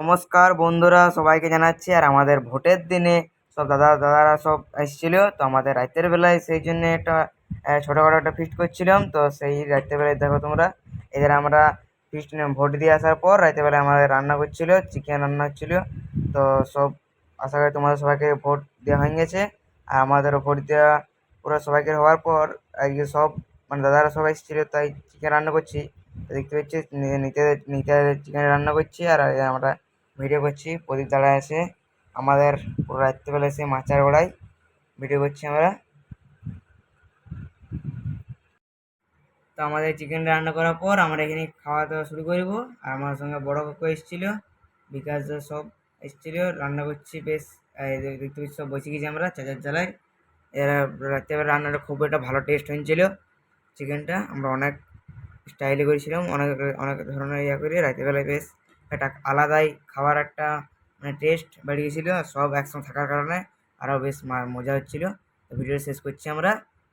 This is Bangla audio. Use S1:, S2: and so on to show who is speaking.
S1: নমস্কার বন্ধুরা, সবাইকে জানাচ্ছি আর আমাদের ভোটের দিনে সব দাদা দাদারা সব এসেছিল, তো আমাদের রাতের বেলায় সেই জন্য একটা ছোটোখাটো একটা ফিস্ট করছিলাম, তো সেই রাতের বেলায় দেখো তোমরা, এদের আমরা ফিস্ট ভোট দিয়ে আসার পর রাতের বেলায় আমাদের রান্না করছিল চিকেন রান্না হচ্ছিল, তো সব, আশা করি তোমাদের সবাইকে ভোট দেওয়া হয়ে গেছে। আর আমাদেরও ভোট দেওয়া পুরো সবাইকে হওয়ার পর, আজকে সব মানে দাদারা সবাই এসেছিল, তাই চিকেন রান্না করছি। দেখতে পাচ্ছি নিতে নিতে চিকেন রান্না করছি, আর আমরা ভিডিও করছি, প্রদীপ দাঁড়ায় আছে, আমাদের পুরো রাত্রিবেলা এসে মাচার গোড়ায় ভিডিও করছি আমরা। তো আমাদের চিকেন রান্না করার পর আমরা এখানে খাওয়া দাওয়া শুরু করব, আর আমার সঙ্গে বড় কাকু এসেছিল, বিকাশ সব এসেছিল, রান্না করছি বেশ দেখতে পাচ্ছি, সব বসে গেছি আমরা চাচার জ্বালায়। এরা রাত্রেবেলা রান্নাটা খুব একটা ভালো টেস্ট হয়েছিল চিকেনটা আমরা অনেক স্টাইলে করেছিলাম, অনেক অনেক ধরনের ইয়া করে রাত্রেবেলায় বেশ একটা আলাদাই খাবার একটা মানে টেস্ট বেড়ে সব একসঙ্গে থাকার কারণে আরও বেশ মজা হচ্ছিল। ভিডিও শেষ করছি আমরা।